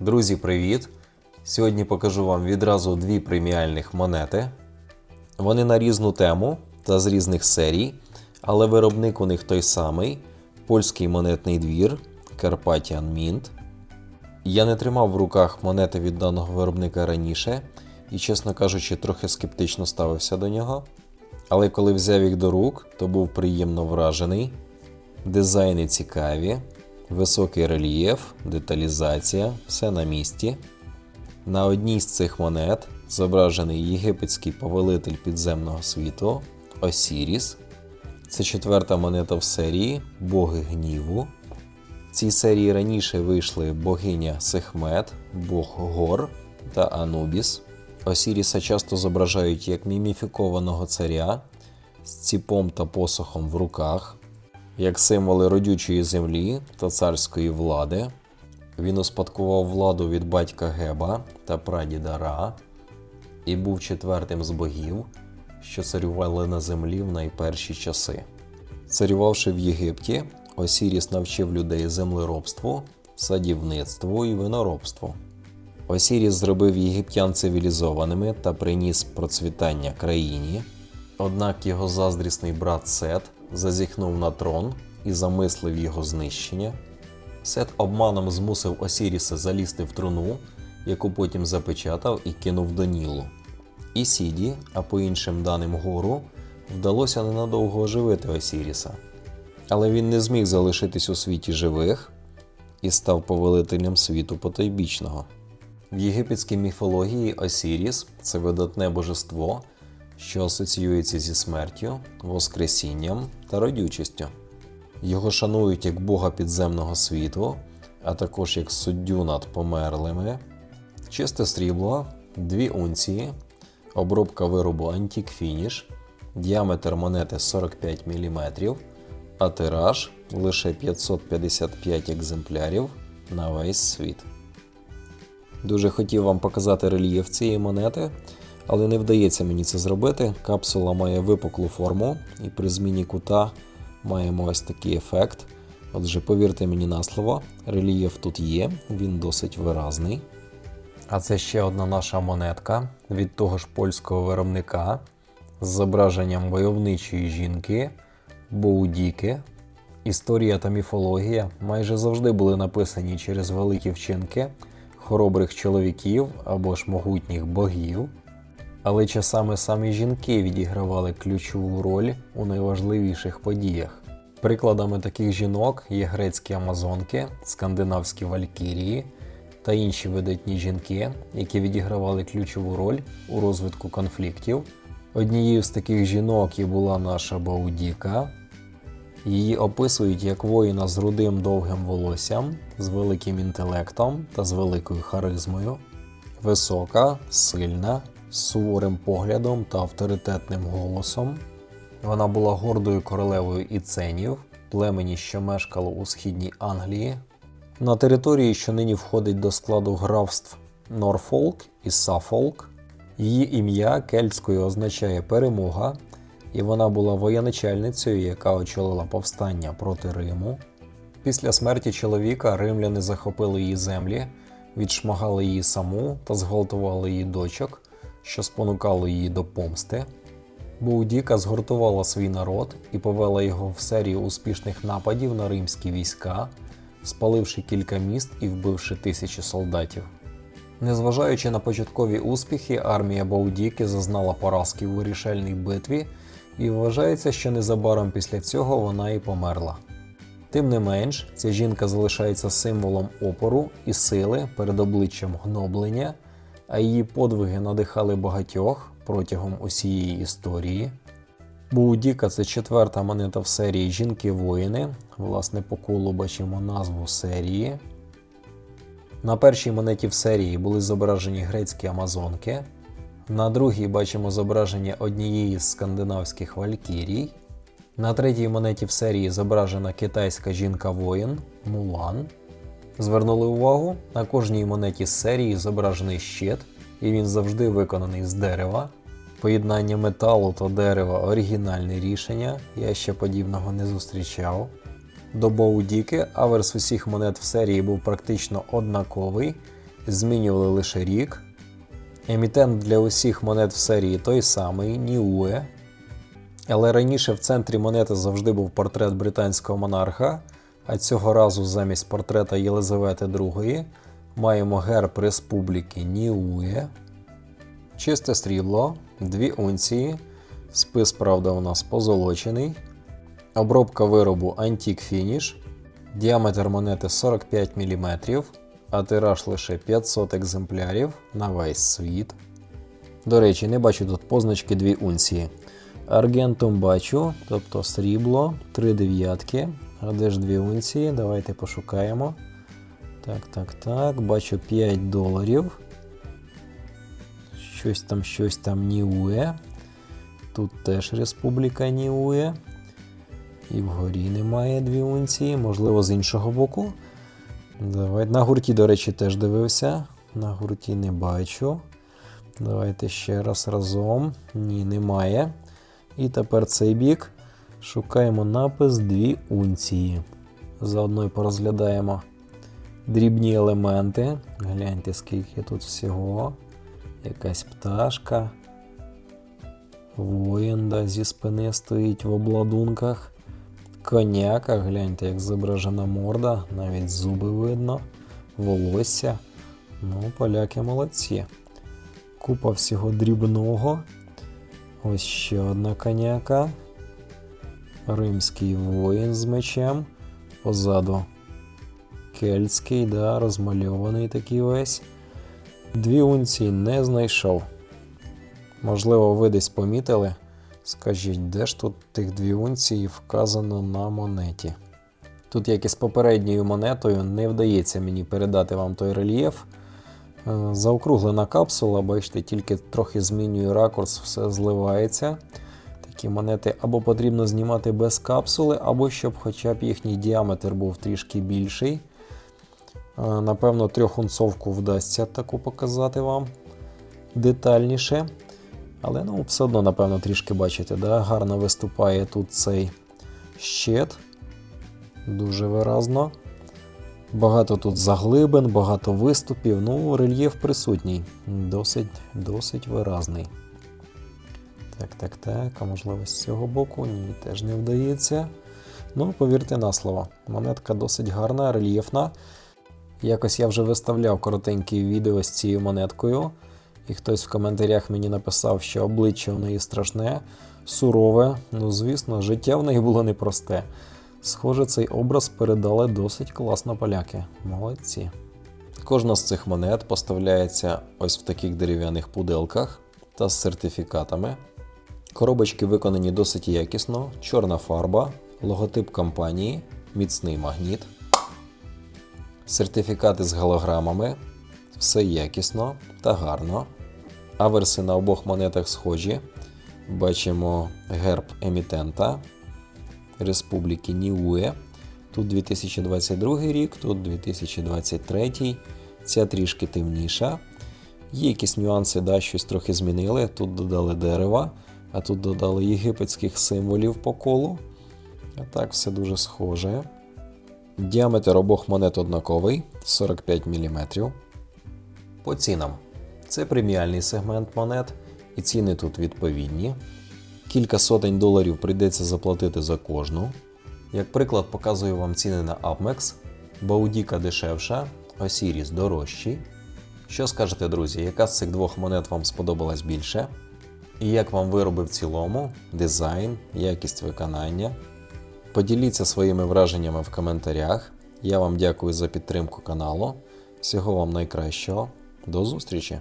Друзі, привіт! Сьогодні покажу вам відразу дві преміальних монети. Вони на різну тему та з різних серій, але виробник у них той самий польський монетний двір Carpathian Mint. Я не тримав в руках монети від даного виробника раніше і, чесно кажучи, трохи скептично ставився до нього. Але коли взяв їх до рук, то був приємно вражений. Дизайни цікаві, високий рельєф, деталізація, все на місці. На одній з цих монет зображений єгипетський повелитель підземного світу Осіріс. Це четверта монета в серії Боги гніву. В цій серії раніше вийшли богиня Сехмет, Бог Гор та Анубіс. Осіріса часто зображають як міміфікованого царя з ціпом та посохом в руках, як символи родючої землі та царської влади. Він успадкував владу від батька Геба та прадіда Ра і був четвертим з богів, що царювали на землі в найперші часи. Царювавши в Єгипті, Осіріс навчив людей землеробству, садівництву і виноробству. Осіріс зробив єгиптян цивілізованими та приніс процвітання країні. Однак його заздрісний брат Сет зазіхнув на трон і замислив його знищення. Сет обманом змусив Осіріса залізти в труну, яку потім запечатав і кинув до Нілу. І Сіді, а по іншим даним гору, вдалося ненадовго оживити Осіріса. Але він не зміг залишитись у світі живих і став повелителем світу потойбічного. В єгипетській міфології Осіріс це видатне божество, що асоціюється зі смертю, воскресінням та родючістю. Його шанують як бога підземного світу, а також як суддю над померлими. Чисте срібло, 2 унції, обробка виробу Antique Finish, діаметр монети 45 мм, а тираж лише 555 екземплярів на весь світ. Дуже хотів вам показати рельєф цієї монети, але не вдається мені це зробити. Капсула має випуклу форму, і при зміні кута маємо ось такий ефект. Отже, повірте мені на слово, рельєф тут є, він досить виразний. А це ще одна наша монетка від того ж польського виробника з зображенням войовничої жінки Боудіки. Історія та міфологія майже завжди були написані через великі вчинки хоробрих чоловіків або ж могутніх богів. Але часами самі жінки відігравали ключову роль у найважливіших подіях. Прикладами таких жінок є грецькі амазонки, скандинавські валькірії та інші видатні жінки, які відігравали ключову роль у розвитку конфліктів. Однією з таких жінок і була наша Баудіка. Її описують як воїна з рудим довгим волоссям, з великим інтелектом та з великою харизмою, висока, сильна, суворим поглядом та авторитетним голосом. Вона була гордою королевою іценів, племені, що мешкало у східній Англії, на території, що нині входить до складу графств Норфолк і Сафолк. Її ім'я кельтською означає перемога, і вона була воєначальницею, яка очолила повстання проти Риму. Після смерті чоловіка римляни захопили її землі, відшмагали її саму та зґвалтували її дочок, що спонукало її до помсти. Боудіка згуртувала свій народ і повела його в серію успішних нападів на римські війська, спаливши кілька міст і вбивши тисячі солдатів. Незважаючи на початкові успіхи, армія Баудіки зазнала поразки у вирішальній битві, і вважається, що незабаром після цього вона і померла. Тим не менш, ця жінка залишається символом опору і сили перед обличчям гноблення, а її подвиги надихали багатьох протягом усієї історії. Боудіка це четверта монета в серії Жінки-воїни. Власне, по колу бачимо назву серії. На першій монеті в серії були зображені грецькі амазонки. На другій бачимо зображення однієї з скандинавських валькірій. На третій монеті в серії зображена китайська жінка-воїн Мулан. Звернули увагу, на кожній монеті з серії зображений щит, і він завжди виконаний з дерева. Поєднання металу та дерева оригінальне рішення, я ще подібного не зустрічав. До Боудіки аверс усіх монет в серії був практично однаковий, змінювали лише рік. Емітент для усіх монет в серії той самий Ніуе. Але раніше в центрі монети завжди був портрет британського монарха, а цього разу замість портрета Єлизавети II маємо герб Республіки Ніуе. Чисте срібло, 2 унції. Спис, правда, у нас позолочений. Обробка виробу Antique Finish. Діаметр монети 45 мм, а тираж лише 500 екземплярів на весь світ. До речі, не бачу тут позначки 2 унції. Аргентум бачу, тобто срібло, 3 дев'ятки. А де ж 2 унції? Давайте пошукаємо. Так, так, так. Бачу 5 доларів. Щось там, щось там Ніуе. Тут теж Республіка Ніуе. І вгорі немає 2 унції, можливо, з іншого боку. Давай. На гурті, до речі, теж дивився. На гурті не бачу. Давайте ще раз разом. Ні, немає. І тепер цей бік. Шукаємо напис 2 унції. Заодно й порозглядаємо дрібні елементи. Гляньте, скільки тут всього. Якась пташка. Воїнда зі спини стоїть в обладунках. Коняка, гляньте, як зображена морда, навіть зуби видно, волосся. Ну, поляки молодці. Купа всього дрібного. Ось ще одна коняка. Римський воїн з мечем. Позаду кельтський, да, розмальований такий весь. Дві унції не знайшов. Можливо, ви десь помітили. Скажіть, де ж тут тих дві унції вказано на монеті? Тут, як і з попередньою монетою, не вдається мені передати вам той рельєф. Е, Заокруглена капсула, бачите, тільки трохи змінюю ракурс, все зливається. Такі монети або потрібно знімати без капсули, або щоб хоча б їхній діаметр був трішки більший. Е, Напевно, трьохунцовку вдасться таку показати вам детальніше. Але ну, все одно, напевно, трішки бачите, да? гарно виступає тут цей щит. Дуже виразно. Багато тут заглибин, багато виступів. Ну, рельєф присутній. Досить, досить виразний. Так, так, так. А можливо з цього боку? Ні, теж не вдається. Ну, повірте на слово. Монетка досить гарна, рельєфна. Якось я вже виставляв коротеньке відео з цією монеткою. І хтось в коментарях мені написав, що обличчя в неї страшне, сурове. Ну, звісно, життя в неї було непросте. Схоже, цей образ передали досить класно поляки. Молодці. Кожна з цих монет поставляється ось в таких дерев'яних пуделках та з сертифікатами. Коробочки виконані досить якісно, чорна фарба, логотип компанії, міцний магніт, сертифікати з голограмами, все якісно та гарно. Аверси на обох монетах схожі. Бачимо герб емітента Республіки Ніуе. Тут 2022 рік, тут 2023. Ця трішки темніша. Є якісь нюанси, да, щось трохи змінили. Тут додали дерева, а тут додали єгипетських символів по колу. А так все дуже схоже. Діаметр обох монет однаковий 45 мм. По цінам. Це преміальний сегмент монет, і ціни тут відповідні. Кілька сотень доларів прийдеться заплатити за кожну. Як приклад, показую вам ціни на Apmex, Баудіка дешевша, Osiris дорожчий. Що скажете, друзі, яка з цих двох монет вам сподобалась більше? І як вам вироби в цілому, дизайн, якість виконання? Поділіться своїми враженнями в коментарях. Я вам дякую за підтримку каналу. Всього вам найкращого. До зустрічі!